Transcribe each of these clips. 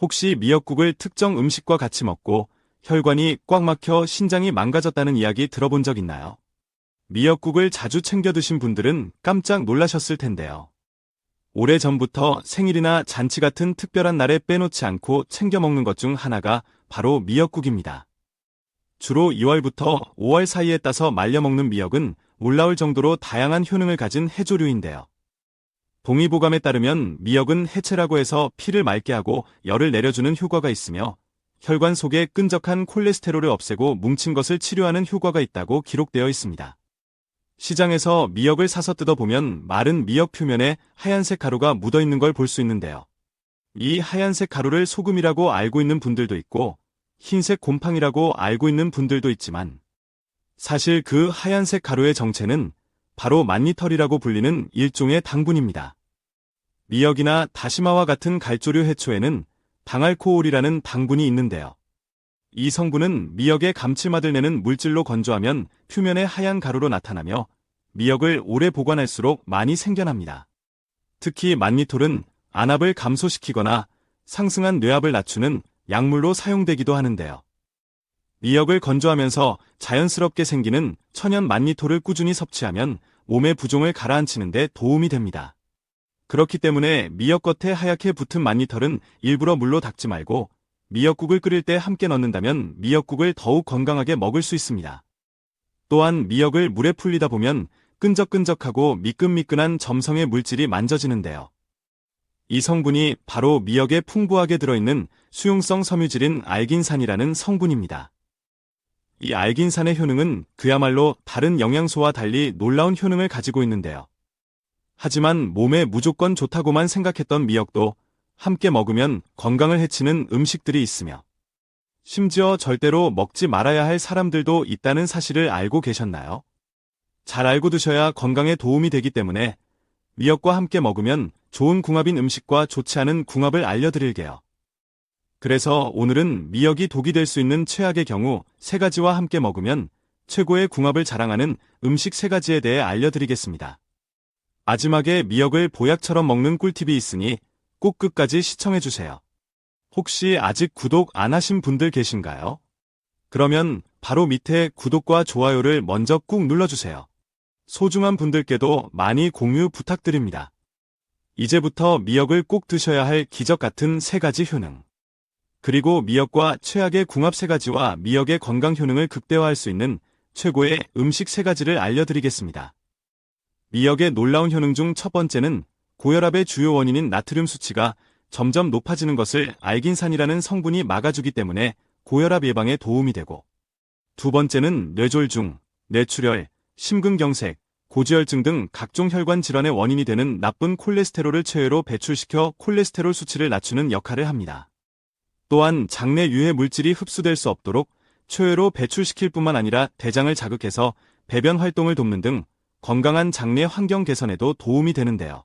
혹시 미역국을 특정 음식과 같이 먹고 혈관이 꽉 막혀 신장이 망가졌다는 이야기 들어본 적 있나요? 미역국을 자주 챙겨 드신 분들은 깜짝 놀라셨을 텐데요. 오래전부터 생일이나 잔치 같은 특별한 날에 빼놓지 않고 챙겨 먹는 것 중 하나가 바로 미역국입니다. 주로 2월부터 5월 사이에 따서 말려 먹는 미역은 올라올 정도로 다양한 효능을 가진 해조류인데요. 동의보감에 따르면 미역은 해체라고 해서 피를 맑게 하고 열을 내려주는 효과가 있으며 혈관 속에 끈적한 콜레스테롤을 없애고 뭉친 것을 치료하는 효과가 있다고 기록되어 있습니다. 시장에서 미역을 사서 뜯어보면 마른 미역 표면에 하얀색 가루가 묻어 있는 걸 볼 수 있는데요. 이 하얀색 가루를 소금이라고 알고 있는 분들도 있고 흰색 곰팡이라고 알고 있는 분들도 있지만 사실 그 하얀색 가루의 정체는 바로 만니털이라고 불리는 일종의 당분입니다. 미역이나 다시마와 같은 갈조류 해초에는 당알코올이라는 당분이 있는데요. 이 성분은 미역의 감칠맛을 내는 물질로 건조하면 표면에 하얀 가루로 나타나며 미역을 오래 보관할수록 많이 생겨납니다. 특히 만니톨은 안압을 감소시키거나 상승한 뇌압을 낮추는 약물로 사용되기도 하는데요. 미역을 건조하면서 자연스럽게 생기는 천연 만니톨을 꾸준히 섭취하면 몸의 부종을 가라앉히는 데 도움이 됩니다. 그렇기 때문에 미역 겉에 하얗게 붙은 만니털은 일부러 물로 닦지 말고 미역국을 끓일 때 함께 넣는다면 미역국을 더욱 건강하게 먹을 수 있습니다. 또한 미역을 물에 풀리다 보면 끈적끈적하고 미끈미끈한 점성의 물질이 만져지는데요. 이 성분이 바로 미역에 풍부하게 들어있는 수용성 섬유질인 알긴산이라는 성분입니다. 이 알긴산의 효능은 그야말로 다른 영양소와 달리 놀라운 효능을 가지고 있는데요. 하지만 몸에 무조건 좋다고만 생각했던 미역도 함께 먹으면 건강을 해치는 음식들이 있으며 심지어 절대로 먹지 말아야 할 사람들도 있다는 사실을 알고 계셨나요? 잘 알고 드셔야 건강에 도움이 되기 때문에 미역과 함께 먹으면 좋은 궁합인 음식과 좋지 않은 궁합을 알려드릴게요. 그래서 오늘은 미역이 독이 될 수 있는 최악의 경우 세 가지와 함께 먹으면 최고의 궁합을 자랑하는 음식 세 가지에 대해 알려드리겠습니다. 마지막에 미역을 보약처럼 먹는 꿀팁이 있으니 꼭 끝까지 시청해주세요. 혹시 아직 구독 안 하신 분들 계신가요? 그러면 바로 밑에 구독과 좋아요를 먼저 꾹 눌러주세요. 소중한 분들께도 많이 공유 부탁드립니다. 이제부터 미역을 꼭 드셔야 할 기적 같은 세 가지 효능. 그리고 미역과 최악의 궁합 세 가지와 미역의 건강 효능을 극대화할 수 있는 최고의 음식 세 가지를 알려드리겠습니다. 미역의 놀라운 효능 중 첫 번째는 고혈압의 주요 원인인 나트륨 수치가 점점 높아지는 것을 알긴산이라는 성분이 막아주기 때문에 고혈압 예방에 도움이 되고 두 번째는 뇌졸중, 뇌출혈, 심근경색, 고지혈증 등 각종 혈관 질환의 원인이 되는 나쁜 콜레스테롤을 체외로 배출시켜 콜레스테롤 수치를 낮추는 역할을 합니다. 또한 장내 유해 물질이 흡수될 수 없도록 초회로 배출시킬 뿐만 아니라 대장을 자극해서 배변 활동을 돕는 등 건강한 장내 환경 개선에도 도움이 되는데요.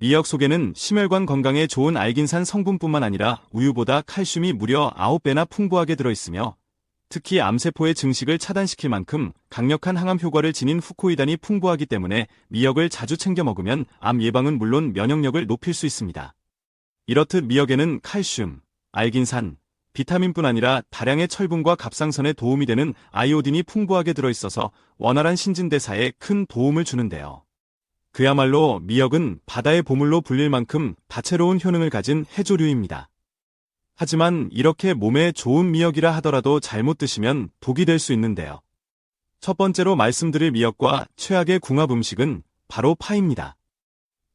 미역 속에는 심혈관 건강에 좋은 알긴산 성분뿐만 아니라 우유보다 칼슘이 무려 9배나 풍부하게 들어있으며 특히 암세포의 증식을 차단시킬 만큼 강력한 항암 효과를 지닌 후코이단이 풍부하기 때문에 미역을 자주 챙겨 먹으면 암 예방은 물론 면역력을 높일 수 있습니다. 이렇듯 미역에는 칼슘, 알긴산, 비타민뿐 아니라 다량의 철분과 갑상선에 도움이 되는 아이오딘이 풍부하게 들어있어서 원활한 신진대사에 큰 도움을 주는데요. 그야말로 미역은 바다의 보물로 불릴 만큼 다채로운 효능을 가진 해조류입니다. 하지만 이렇게 몸에 좋은 미역이라 하더라도 잘못 드시면 독이 될 수 있는데요. 첫 번째로 말씀드릴 미역과 최악의 궁합 음식은 바로 파입니다.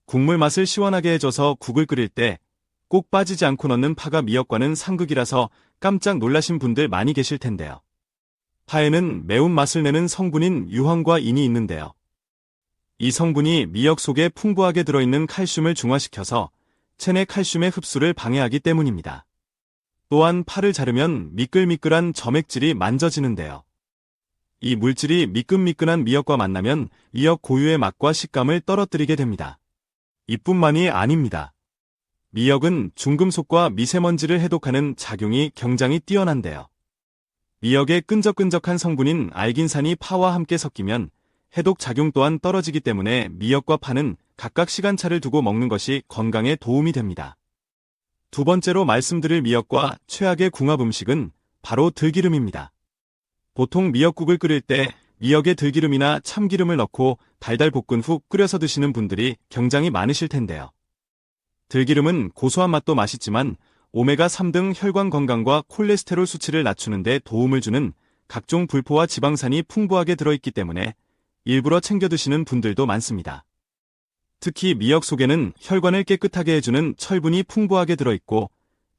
국물 맛을 시원하게 해줘서 국을 끓일 때 꼭 빠지지 않고 넣는 파가 미역과는 상극이라서 깜짝 놀라신 분들 많이 계실 텐데요. 파에는 매운맛을 내는 성분인 유황과 인이 있는데요. 이 성분이 미역 속에 풍부하게 들어있는 칼슘을 중화시켜서 체내 칼슘의 흡수를 방해하기 때문입니다. 또한 팔을 자르면 미끌미끌한 점액질이 만져지는데요. 이 물질이 미끈미끈한 미역과 만나면 미역 고유의 맛과 식감을 떨어뜨리게 됩니다. 이뿐만이 아닙니다. 미역은 중금속과 미세먼지를 해독하는 작용이 굉장히 뛰어난데요. 미역의 끈적끈적한 성분인 알긴산이 파와 함께 섞이면 해독 작용 또한 떨어지기 때문에 미역과 파는 각각 시간차를 두고 먹는 것이 건강에 도움이 됩니다. 두 번째로 말씀드릴 미역과 최악의 궁합 음식은 바로 들기름입니다. 보통 미역국을 끓일 때 미역에 들기름이나 참기름을 넣고 달달 볶은 후 끓여서 드시는 분들이 굉장히 많으실 텐데요. 들기름은 고소한 맛도 맛있지만 오메가3 등 혈관 건강과 콜레스테롤 수치를 낮추는 데 도움을 주는 각종 불포와 지방산이 풍부하게 들어있기 때문에 일부러 챙겨 드시는 분들도 많습니다. 특히 미역 속에는 혈관을 깨끗하게 해주는 철분이 풍부하게 들어있고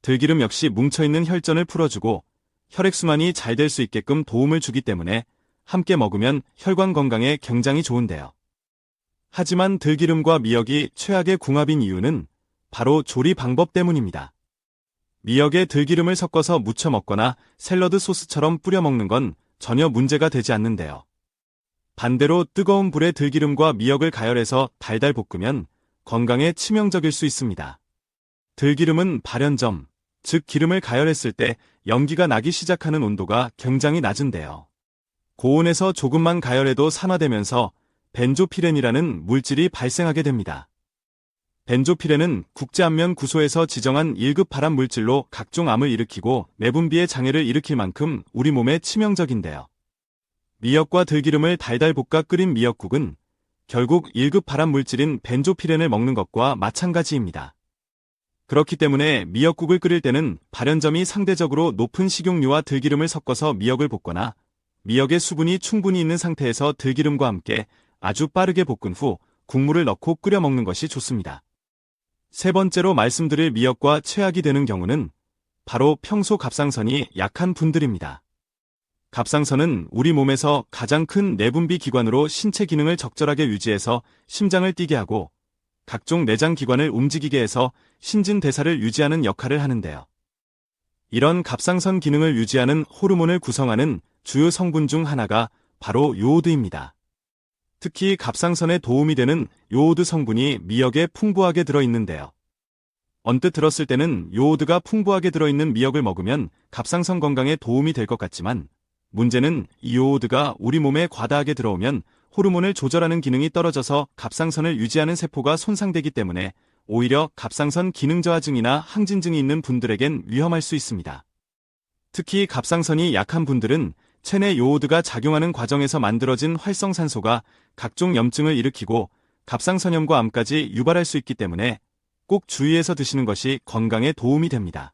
들기름 역시 뭉쳐있는 혈전을 풀어주고 혈액순환이 잘 될 수 있게끔 도움을 주기 때문에 함께 먹으면 혈관 건강에 굉장히 좋은데요. 하지만 들기름과 미역이 최악의 궁합인 이유는 바로 조리 방법 때문입니다. 미역에 들기름을 섞어서 무쳐 먹거나 샐러드 소스처럼 뿌려 먹는 건 전혀 문제가 되지 않는데요. 반대로 뜨거운 불에 들기름과 미역을 가열해서 달달 볶으면 건강에 치명적일 수 있습니다. 들기름은 발연점, 즉 기름을 가열했을 때 연기가 나기 시작하는 온도가 굉장히 낮은데요. 고온에서 조금만 가열해도 산화되면서 벤조피렌이라는 물질이 발생하게 됩니다. 벤조피렌은 국제안면 구소에서 지정한 1급 발암 물질로 각종 암을 일으키고 내분비의 장애를 일으킬 만큼 우리 몸에 치명적인데요. 미역과 들기름을 달달 볶아 끓인 미역국은 결국 1급 발암 물질인 벤조피렌을 먹는 것과 마찬가지입니다. 그렇기 때문에 미역국을 끓일 때는 발연점이 상대적으로 높은 식용유와 들기름을 섞어서 미역을 볶거나 미역의 수분이 충분히 있는 상태에서 들기름과 함께 아주 빠르게 볶은 후 국물을 넣고 끓여 먹는 것이 좋습니다. 세 번째로 말씀드릴 미역과 최악이 되는 경우는 바로 평소 갑상선이 약한 분들입니다. 갑상선은 우리 몸에서 가장 큰 내분비 기관으로 신체 기능을 적절하게 유지해서 심장을 뛰게 하고 각종 내장 기관을 움직이게 해서 신진 대사를 유지하는 역할을 하는데요. 이런 갑상선 기능을 유지하는 호르몬을 구성하는 주요 성분 중 하나가 바로 요오드입니다. 특히 갑상선에 도움이 되는 요오드 성분이 미역에 풍부하게 들어있는데요. 언뜻 들었을 때는 요오드가 풍부하게 들어있는 미역을 먹으면 갑상선 건강에 도움이 될 것 같지만 문제는 이 요오드가 우리 몸에 과다하게 들어오면 호르몬을 조절하는 기능이 떨어져서 갑상선을 유지하는 세포가 손상되기 때문에 오히려 갑상선 기능 저하증이나 항진증이 있는 분들에겐 위험할 수 있습니다. 특히 갑상선이 약한 분들은 체내 요오드가 작용하는 과정에서 만들어진 활성산소가 각종 염증을 일으키고 갑상선염과 암까지 유발할 수 있기 때문에 꼭 주의해서 드시는 것이 건강에 도움이 됩니다.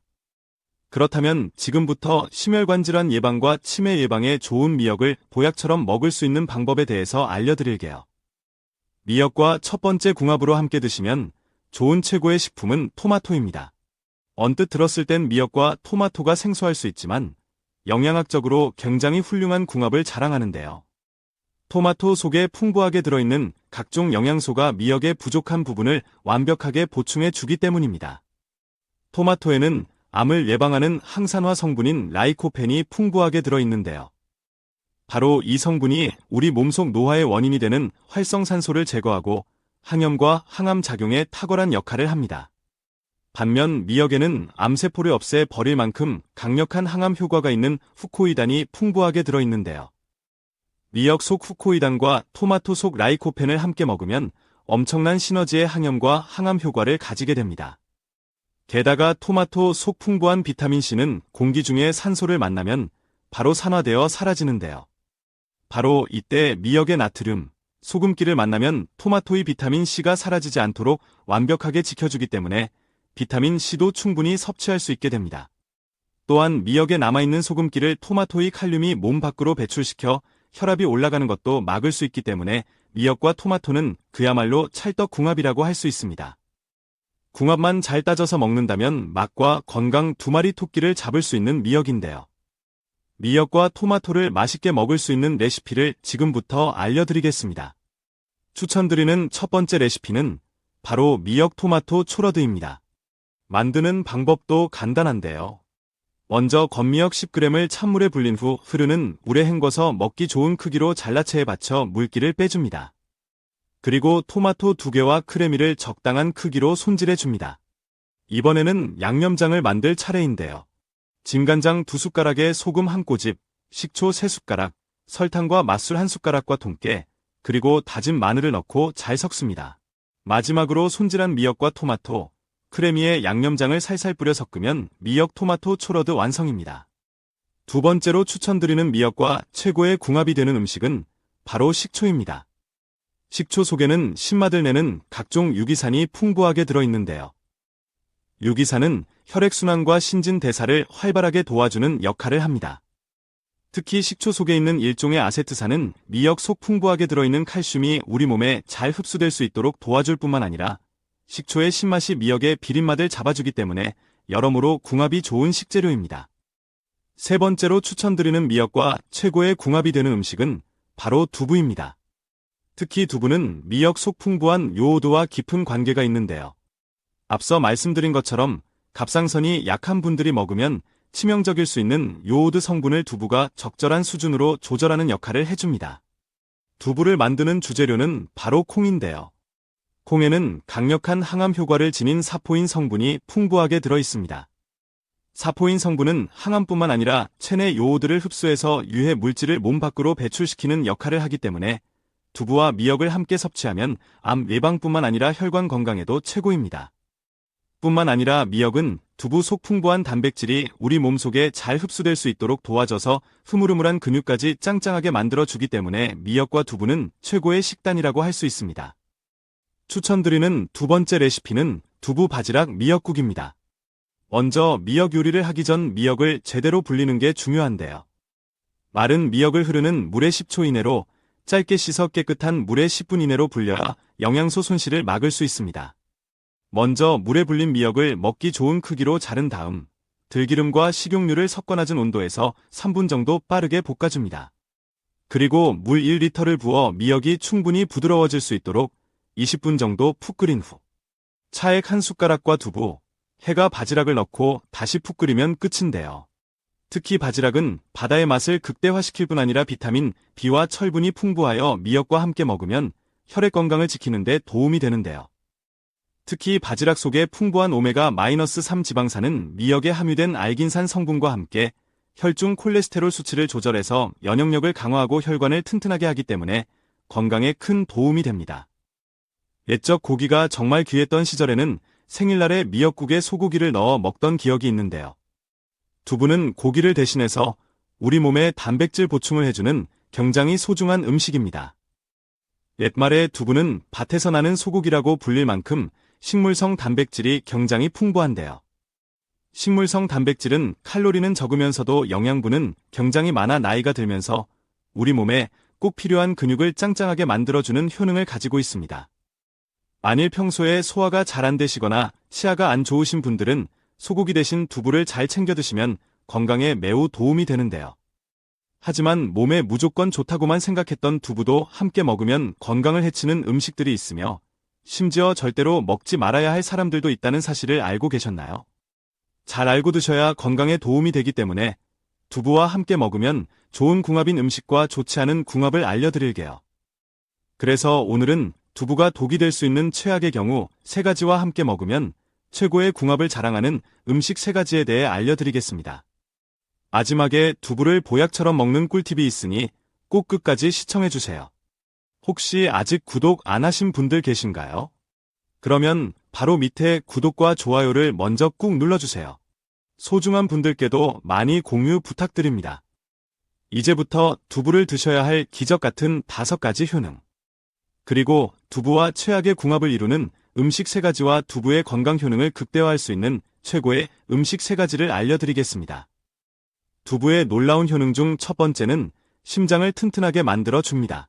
그렇다면 지금부터 심혈관 질환 예방과 치매 예방에 좋은 미역을 보약처럼 먹을 수 있는 방법에 대해서 알려드릴게요. 미역과 첫 번째 궁합으로 함께 드시면 좋은 최고의 식품은 토마토입니다. 언뜻 들었을 땐 미역과 토마토가 생소할 수 있지만 영양학적으로 굉장히 훌륭한 궁합을 자랑하는데요. 토마토 속에 풍부하게 들어있는 각종 영양소가 미역의 부족한 부분을 완벽하게 보충해 주기 때문입니다. 토마토에는 암을 예방하는 항산화 성분인 라이코펜이 풍부하게 들어있는데요. 바로 이 성분이 우리 몸속 노화의 원인이 되는 활성산소를 제거하고 항염과 항암 작용에 탁월한 역할을 합니다. 반면 미역에는 암세포를 없애 버릴 만큼 강력한 항암 효과가 있는 후코이단이 풍부하게 들어있는데요. 미역 속 후코이단과 토마토 속 라이코펜을 함께 먹으면 엄청난 시너지의 항염과 항암 효과를 가지게 됩니다. 게다가 토마토 속 풍부한 비타민C는 공기 중에 산소를 만나면 바로 산화되어 사라지는데요. 바로 이때 미역의 나트륨, 소금기를 만나면 토마토의 비타민C가 사라지지 않도록 완벽하게 지켜주기 때문에 비타민 C도 충분히 섭취할 수 있게 됩니다. 또한 미역에 남아있는 소금기를 토마토의 칼륨이 몸 밖으로 배출시켜 혈압이 올라가는 것도 막을 수 있기 때문에 미역과 토마토는 그야말로 찰떡궁합이라고 할 수 있습니다. 궁합만 잘 따져서 먹는다면 맛과 건강 두 마리 토끼를 잡을 수 있는 미역인데요. 미역과 토마토를 맛있게 먹을 수 있는 레시피를 지금부터 알려드리겠습니다. 추천드리는 첫 번째 레시피는 바로 미역 토마토 초러드입니다. 만드는 방법도 간단한데요. 먼저 건미역 10g을 찬물에 불린 후 흐르는 물에 헹궈서 먹기 좋은 크기로 잘라채에 받쳐 물기를 빼줍니다. 그리고 토마토 2개와 크레미를 적당한 크기로 손질해 줍니다. 이번에는 양념장을 만들 차례인데요. 진간장 2숟가락에 소금 1꼬집, 식초 3숟가락, 설탕과 맛술 1숟가락과 통깨, 그리고 다진 마늘을 넣고 잘 섞습니다. 마지막으로 손질한 미역과 토마토, 크레미에 양념장을 살살 뿌려 섞으면 미역 토마토 초러드 완성입니다. 두 번째로 추천드리는 미역과 최고의 궁합이 되는 음식은 바로 식초입니다. 식초 속에는 신맛을 내는 각종 유기산이 풍부하게 들어있는데요. 유기산은 혈액순환과 신진대사를 활발하게 도와주는 역할을 합니다. 특히 식초 속에 있는 일종의 아세트산은 미역 속 풍부하게 들어있는 칼슘이 우리 몸에 잘 흡수될 수 있도록 도와줄 뿐만 아니라 식초의 신맛이 미역의 비린맛을 잡아주기 때문에 여러모로 궁합이 좋은 식재료입니다. 세 번째로 추천드리는 미역과 최고의 궁합이 되는 음식은 바로 두부입니다. 특히 두부는 미역 속 풍부한 요오드와 깊은 관계가 있는데요. 앞서 말씀드린 것처럼 갑상선이 약한 분들이 먹으면 치명적일 수 있는 요오드 성분을 두부가 적절한 수준으로 조절하는 역할을 해줍니다. 두부를 만드는 주재료는 바로 콩인데요. 콩에는 강력한 항암 효과를 지닌 사포인 성분이 풍부하게 들어 있습니다. 사포인 성분은 항암뿐만 아니라 체내 요오드를 흡수해서 유해 물질을 몸 밖으로 배출시키는 역할을 하기 때문에 두부와 미역을 함께 섭취하면 암 예방뿐만 아니라 혈관 건강에도 최고입니다. 뿐만 아니라 미역은 두부 속 풍부한 단백질이 우리 몸속에 잘 흡수될 수 있도록 도와줘서 흐물흐물한 근육까지 짱짱하게 만들어주기 때문에 미역과 두부는 최고의 식단이라고 할 수 있습니다. 추천드리는 두 번째 레시피는 두부 바지락 미역국입니다. 먼저 미역 요리를 하기 전 미역을 제대로 불리는 게 중요한데요. 마른 미역을 흐르는 물에 10초 이내로 짧게 씻어 깨끗한 물에 10분 이내로 불려야 영양소 손실을 막을 수 있습니다. 먼저 물에 불린 미역을 먹기 좋은 크기로 자른 다음 들기름과 식용유를 섞어 낮은 온도에서 3분 정도 빠르게 볶아줍니다. 그리고 물 1리터를 부어 미역이 충분히 부드러워질 수 있도록 20분 정도 푹 끓인 후 차액 한 숟가락과 두부, 해가 바지락을 넣고 다시 푹 끓이면 끝인데요. 특히 바지락은 바다의 맛을 극대화시킬 뿐 아니라 비타민 B와 철분이 풍부하여 미역과 함께 먹으면 혈액 건강을 지키는 데 도움이 되는데요. 특히 바지락 속에 풍부한 오메가-3 지방산은 미역에 함유된 알긴산 성분과 함께 혈중 콜레스테롤 수치를 조절해서 면역력을 강화하고 혈관을 튼튼하게 하기 때문에 건강에 큰 도움이 됩니다. 옛적 고기가 정말 귀했던 시절에는 생일날에 미역국에 소고기를 넣어 먹던 기억이 있는데요. 두부는 고기를 대신해서 우리 몸에 단백질 보충을 해주는 굉장히 소중한 음식입니다. 옛말에 두부는 밭에서 나는 소고기라고 불릴 만큼 식물성 단백질이 굉장히 풍부한데요. 식물성 단백질은 칼로리는 적으면서도 영양분은 굉장히 많아 나이가 들면서 우리 몸에 꼭 필요한 근육을 짱짱하게 만들어주는 효능을 가지고 있습니다. 만일 평소에 소화가 잘 안 되시거나 치아가 안 좋으신 분들은 소고기 대신 두부를 잘 챙겨 드시면 건강에 매우 도움이 되는데요. 하지만 몸에 무조건 좋다고만 생각했던 두부도 함께 먹으면 건강을 해치는 음식들이 있으며 심지어 절대로 먹지 말아야 할 사람들도 있다는 사실을 알고 계셨나요? 잘 알고 드셔야 건강에 도움이 되기 때문에 두부와 함께 먹으면 좋은 궁합인 음식과 좋지 않은 궁합을 알려드릴게요. 그래서 오늘은 두부가 독이 될 수 있는 최악의 경우 세 가지와 함께 먹으면 최고의 궁합을 자랑하는 음식 세 가지에 대해 알려드리겠습니다. 마지막에 두부를 보약처럼 먹는 꿀팁이 있으니 꼭 끝까지 시청해주세요. 혹시 아직 구독 안 하신 분들 계신가요? 그러면 바로 밑에 구독과 좋아요를 먼저 꾹 눌러주세요. 소중한 분들께도 많이 공유 부탁드립니다. 이제부터 두부를 드셔야 할 기적 같은 다섯 가지 효능. 그리고 두부와 최악의 궁합을 이루는 음식 세 가지와 두부의 건강 효능을 극대화할 수 있는 최고의 음식 세 가지를 알려드리겠습니다. 두부의 놀라운 효능 중 첫 번째는 심장을 튼튼하게 만들어 줍니다.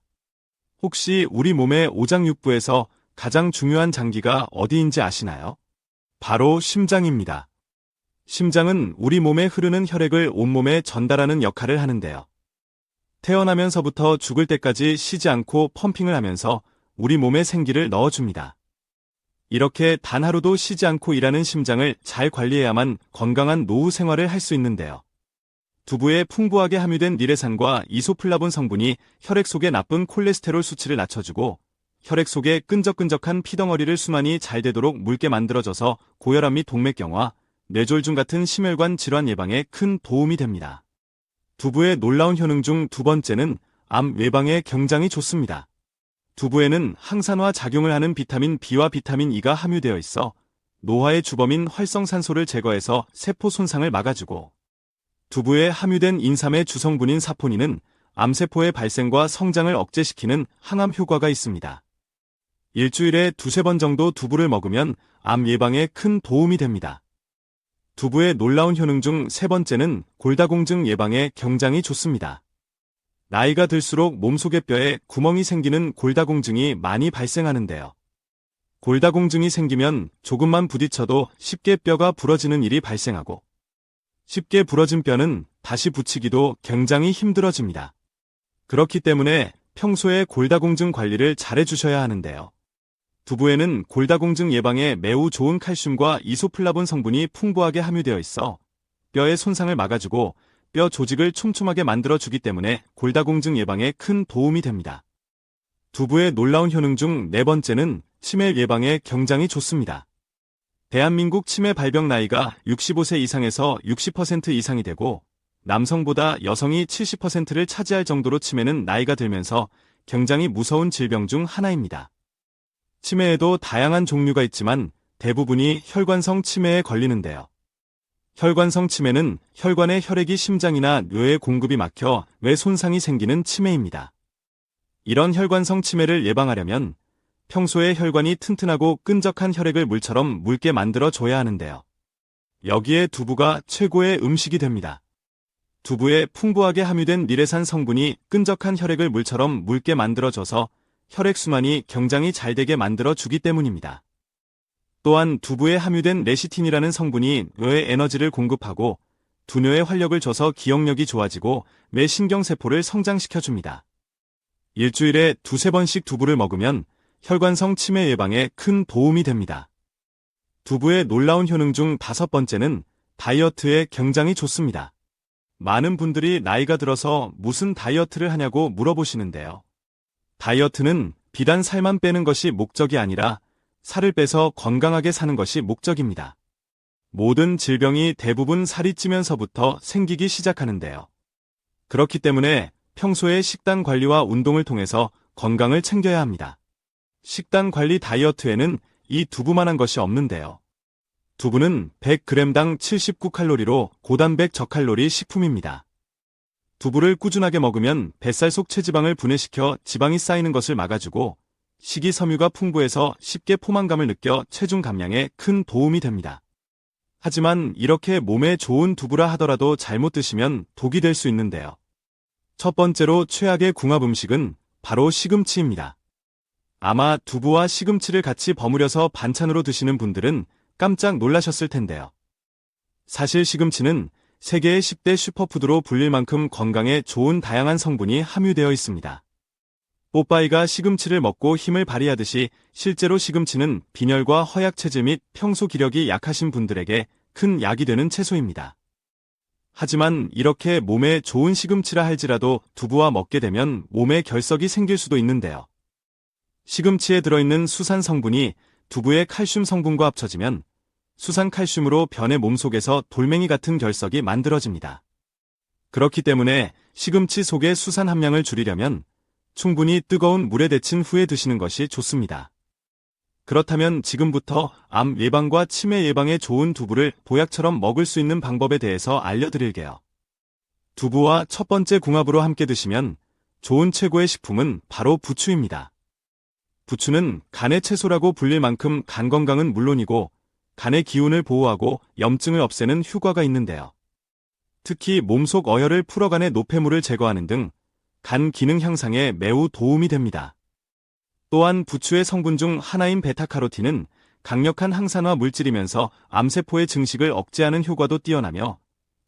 혹시 우리 몸의 오장육부에서 가장 중요한 장기가 어디인지 아시나요? 바로 심장입니다. 심장은 우리 몸에 흐르는 혈액을 온몸에 전달하는 역할을 하는데요. 태어나면서부터 죽을 때까지 쉬지 않고 펌핑을 하면서 우리 몸에 생기를 넣어줍니다. 이렇게 단 하루도 쉬지 않고 일하는 심장을 잘 관리해야만 건강한 노후 생활을 할 수 있는데요. 두부에 풍부하게 함유된 니레산과 이소플라본 성분이 혈액 속의 나쁜 콜레스테롤 수치를 낮춰주고 혈액 속에 끈적끈적한 피덩어리를 순환이 잘 되도록 묽게 만들어져서 고혈압 및 동맥경화, 뇌졸중 같은 심혈관 질환 예방에 큰 도움이 됩니다. 두부의 놀라운 효능 중 두 번째는 암 예방에 굉장히 좋습니다. 두부에는 항산화 작용을 하는 비타민 B와 비타민 E가 함유되어 있어 노화의 주범인 활성산소를 제거해서 세포 손상을 막아주고 두부에 함유된 인삼의 주성분인 사포닌은 암세포의 발생과 성장을 억제시키는 항암 효과가 있습니다. 일주일에 두세 번 정도 두부를 먹으면 암 예방에 큰 도움이 됩니다. 두부의 놀라운 효능 중 세 번째는 골다공증 예방에 굉장히 좋습니다. 나이가 들수록 몸속의 뼈에 구멍이 생기는 골다공증이 많이 발생하는데요. 골다공증이 생기면 조금만 부딪혀도 쉽게 뼈가 부러지는 일이 발생하고 쉽게 부러진 뼈는 다시 붙이기도 굉장히 힘들어집니다. 그렇기 때문에 평소에 골다공증 관리를 잘 해주셔야 하는데요. 두부에는 골다공증 예방에 매우 좋은 칼슘과 이소플라본 성분이 풍부하게 함유되어 있어 뼈의 손상을 막아주고 뼈 조직을 촘촘하게 만들어주기 때문에 골다공증 예방에 큰 도움이 됩니다. 두부의 놀라운 효능 중 네 번째는 치매 예방에 굉장히 좋습니다. 대한민국 치매 발병 나이가 65세 이상에서 60% 이상이 되고 남성보다 여성이 70%를 차지할 정도로 치매는 나이가 들면서 굉장히 무서운 질병 중 하나입니다. 치매에도 다양한 종류가 있지만 대부분이 혈관성 치매에 걸리는데요. 혈관성 치매는 혈관의 혈액이 심장이나 뇌에 공급이 막혀 뇌 손상이 생기는 치매입니다. 이런 혈관성 치매를 예방하려면 평소에 혈관이 튼튼하고 끈적한 혈액을 물처럼 묽게 만들어 줘야 하는데요. 여기에 두부가 최고의 음식이 됩니다. 두부에 풍부하게 함유된 니레산 성분이 끈적한 혈액을 물처럼 묽게 만들어줘서 혈액순환이 굉장히 잘 되게 만들어 주기 때문입니다. 또한 두부에 함유된 레시틴이라는 성분이 뇌에 에너지를 공급하고 두뇌에 활력을 줘서 기억력이 좋아지고 뇌 신경세포를 성장시켜줍니다. 일주일에 두세 번씩 두부를 먹으면 혈관성 치매 예방에 큰 도움이 됩니다. 두부의 놀라운 효능 중 다섯 번째는 다이어트에 굉장히 좋습니다. 많은 분들이 나이가 들어서 무슨 다이어트를 하냐고 물어보시는데요. 다이어트는 비단 살만 빼는 것이 목적이 아니라 살을 빼서 건강하게 사는 것이 목적입니다. 모든 질병이 대부분 살이 찌면서부터 생기기 시작하는데요. 그렇기 때문에 평소에 식단 관리와 운동을 통해서 건강을 챙겨야 합니다. 식단 관리 다이어트에는 이 두부만한 것이 없는데요. 두부는 100g당 79칼로리로 고단백 저칼로리 식품입니다. 두부를 꾸준하게 먹으면 뱃살 속 체지방을 분해시켜 지방이 쌓이는 것을 막아주고 식이섬유가 풍부해서 쉽게 포만감을 느껴 체중 감량에 큰 도움이 됩니다. 하지만 이렇게 몸에 좋은 두부라 하더라도 잘못 드시면 독이 될 수 있는데요. 첫 번째로 최악의 궁합 음식은 바로 시금치입니다. 아마 두부와 시금치를 같이 버무려서 반찬으로 드시는 분들은 깜짝 놀라셨을 텐데요. 사실 시금치는 세계의 10대 슈퍼푸드로 불릴 만큼 건강에 좋은 다양한 성분이 함유되어 있습니다. 뽀빠이가 시금치를 먹고 힘을 발휘하듯이 실제로 시금치는 빈혈과 허약 체질 및 평소 기력이 약하신 분들에게 큰 약이 되는 채소입니다. 하지만 이렇게 몸에 좋은 시금치라 할지라도 두부와 먹게 되면 몸에 결석이 생길 수도 있는데요. 시금치에 들어있는 수산 성분이 두부의 칼슘 성분과 합쳐지면 수산 칼슘으로 변의 몸속에서 돌멩이 같은 결석이 만들어집니다. 그렇기 때문에 시금치 속의 수산 함량을 줄이려면 충분히 뜨거운 물에 데친 후에 드시는 것이 좋습니다. 그렇다면 지금부터 암 예방과 치매 예방에 좋은 두부를 보약처럼 먹을 수 있는 방법에 대해서 알려드릴게요. 두부와 첫 번째 궁합으로 함께 드시면 좋은 최고의 식품은 바로 부추입니다. 부추는 간의 채소라고 불릴 만큼 간 건강은 물론이고 간의 기운을 보호하고 염증을 없애는 효과가 있는데요. 특히 몸속 어혈을 풀어 간의 노폐물을 제거하는 등 간 기능 향상에 매우 도움이 됩니다. 또한 부추의 성분 중 하나인 베타카로틴은 강력한 항산화 물질이면서 암세포의 증식을 억제하는 효과도 뛰어나며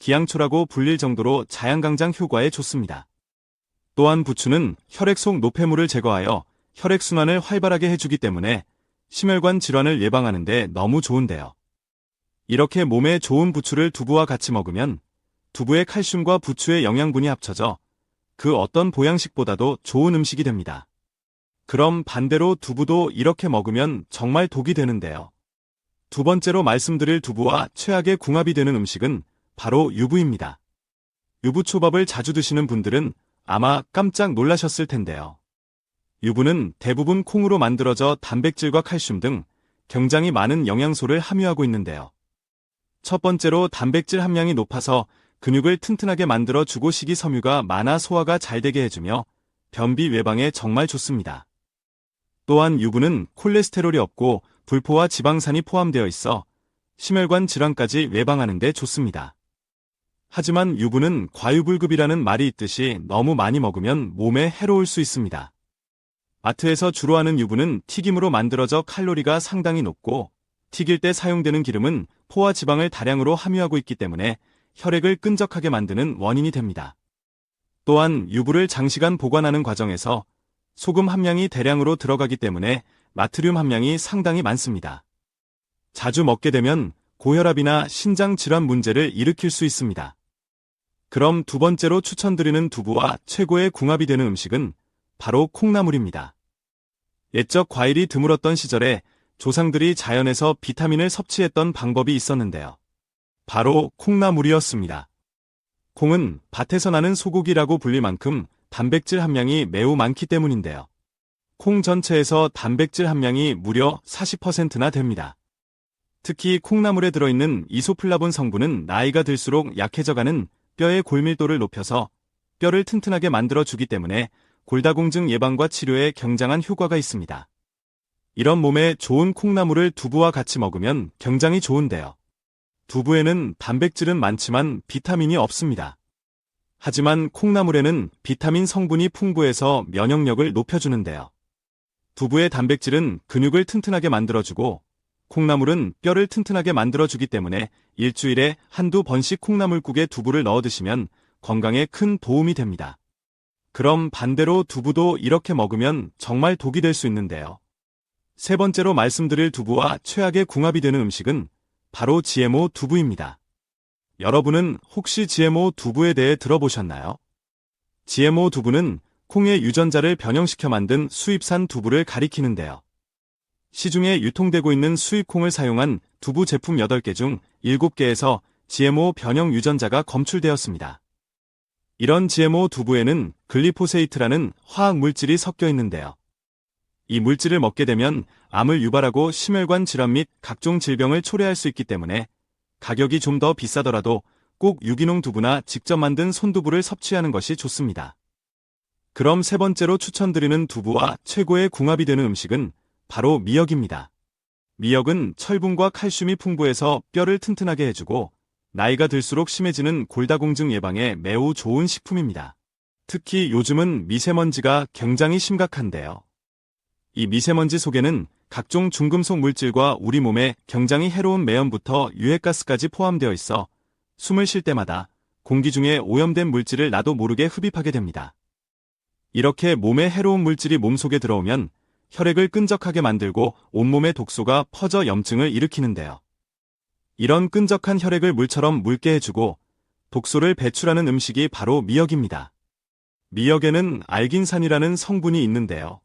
기양초라고 불릴 정도로 자양강장 효과에 좋습니다. 또한 부추는 혈액 속 노폐물을 제거하여 혈액순환을 활발하게 해주기 때문에 심혈관 질환을 예방하는 데 너무 좋은데요. 이렇게 몸에 좋은 부추를 두부와 같이 먹으면 두부의 칼슘과 부추의 영양분이 합쳐져 그 어떤 보양식보다도 좋은 음식이 됩니다. 그럼 반대로 두부도 이렇게 먹으면 정말 독이 되는데요. 두 번째로 말씀드릴 두부와 최악의 궁합이 되는 음식은 바로 유부입니다. 유부초밥을 자주 드시는 분들은 아마 깜짝 놀라셨을 텐데요. 유부는 대부분 콩으로 만들어져 단백질과 칼슘 등 굉장히 많은 영양소를 함유하고 있는데요. 첫 번째로 단백질 함량이 높아서 근육을 튼튼하게 만들어 주고 식이섬유가 많아 소화가 잘 되게 해주며 변비 외방에 정말 좋습니다. 또한 유부는 콜레스테롤이 없고 불포와 지방산이 포함되어 있어 심혈관 질환까지 예방하는 데 좋습니다. 하지만 유부는 과유불급이라는 말이 있듯이 너무 많이 먹으면 몸에 해로울 수 있습니다. 마트에서 주로 하는 유부는 튀김으로 만들어져 칼로리가 상당히 높고 튀길 때 사용되는 기름은 포와 지방을 다량으로 함유하고 있기 때문에 혈액을 끈적하게 만드는 원인이 됩니다. 또한 유부를 장시간 보관하는 과정에서 소금 함량이 대량으로 들어가기 때문에 나트륨 함량이 상당히 많습니다. 자주 먹게 되면 고혈압이나 신장 질환 문제를 일으킬 수 있습니다. 그럼 두 번째로 추천드리는 두부와 최고의 궁합이 되는 음식은 바로 콩나물입니다. 옛적 과일이 드물었던 시절에 조상들이 자연에서 비타민을 섭취했던 방법이 있었는데요. 바로 콩나물이었습니다. 콩은 밭에서 나는 소고기라고 불릴 만큼 단백질 함량이 매우 많기 때문인데요. 콩 전체에서 단백질 함량이 무려 40%나 됩니다. 특히 콩나물에 들어있는 이소플라본 성분은 나이가 들수록 약해져가는 뼈의 골밀도를 높여서 뼈를 튼튼하게 만들어주기 때문에 골다공증 예방과 치료에 굉장한 효과가 있습니다. 이런 몸에 좋은 콩나물을 두부와 같이 먹으면 굉장히 좋은데요. 두부에는 단백질은 많지만 비타민이 없습니다. 하지만 콩나물에는 비타민 성분이 풍부해서 면역력을 높여주는데요. 두부의 단백질은 근육을 튼튼하게 만들어주고 콩나물은 뼈를 튼튼하게 만들어주기 때문에 일주일에 한두 번씩 콩나물국에 두부를 넣어 드시면 건강에 큰 도움이 됩니다. 그럼 반대로 두부도 이렇게 먹으면 정말 독이 될 수 있는데요. 세 번째로 말씀드릴 두부와 최악의 궁합이 되는 음식은 바로 GMO 두부입니다. 여러분은 혹시 GMO 두부에 대해 들어보셨나요? GMO 두부는 콩의 유전자를 변형시켜 만든 수입산 두부를 가리키는데요. 시중에 유통되고 있는 수입콩을 사용한 두부 제품 8개 중 7개에서 GMO 변형 유전자가 검출되었습니다. 이런 GMO 두부에는 글리포세이트라는 화학 물질이 섞여 있는데요. 이 물질을 먹게 되면 암을 유발하고 심혈관 질환 및 각종 질병을 초래할 수 있기 때문에 가격이 좀 더 비싸더라도 꼭 유기농 두부나 직접 만든 손두부를 섭취하는 것이 좋습니다. 그럼 세 번째로 추천드리는 두부와 최고의 궁합이 되는 음식은 바로 미역입니다. 미역은 철분과 칼슘이 풍부해서 뼈를 튼튼하게 해주고 나이가 들수록 심해지는 골다공증 예방에 매우 좋은 식품입니다. 특히 요즘은 미세먼지가 굉장히 심각한데요. 이 미세먼지 속에는 각종 중금속 물질과 우리 몸에 굉장히 해로운 매연부터 유해가스까지 포함되어 있어 숨을 쉴 때마다 공기 중에 오염된 물질을 나도 모르게 흡입하게 됩니다. 이렇게 몸에 해로운 물질이 몸속에 들어오면 혈액을 끈적하게 만들고 온몸의 독소가 퍼져 염증을 일으키는데요. 이런 끈적한 혈액을 물처럼 묽게 해주고 독소를 배출하는 음식이 바로 미역입니다. 미역에는 알긴산이라는 성분이 있는데요.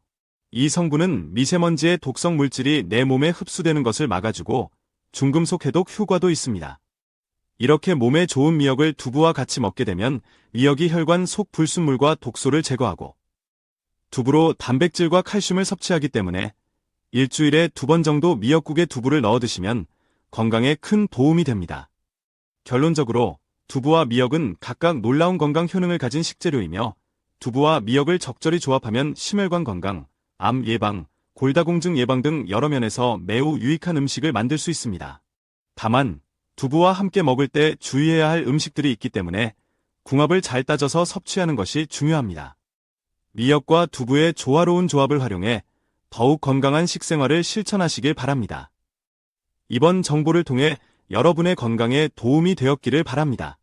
이 성분은 미세먼지의 독성 물질이 내 몸에 흡수되는 것을 막아주고 중금속 해독 효과도 있습니다. 이렇게 몸에 좋은 미역을 두부와 같이 먹게 되면 미역이 혈관 속 불순물과 독소를 제거하고 두부로 단백질과 칼슘을 섭취하기 때문에 일주일에 두 번 정도 미역국에 두부를 넣어 드시면 건강에 큰 도움이 됩니다. 결론적으로 두부와 미역은 각각 놀라운 건강 효능을 가진 식재료이며 두부와 미역을 적절히 조합하면 심혈관 건강, 암 예방, 골다공증 예방 등 여러 면에서 매우 유익한 음식을 만들 수 있습니다. 다만 두부와 함께 먹을 때 주의해야 할 음식들이 있기 때문에 궁합을 잘 따져서 섭취하는 것이 중요합니다. 미역과 두부의 조화로운 조합을 활용해 더욱 건강한 식생활을 실천하시길 바랍니다. 이번 정보를 통해 여러분의 건강에 도움이 되었기를 바랍니다.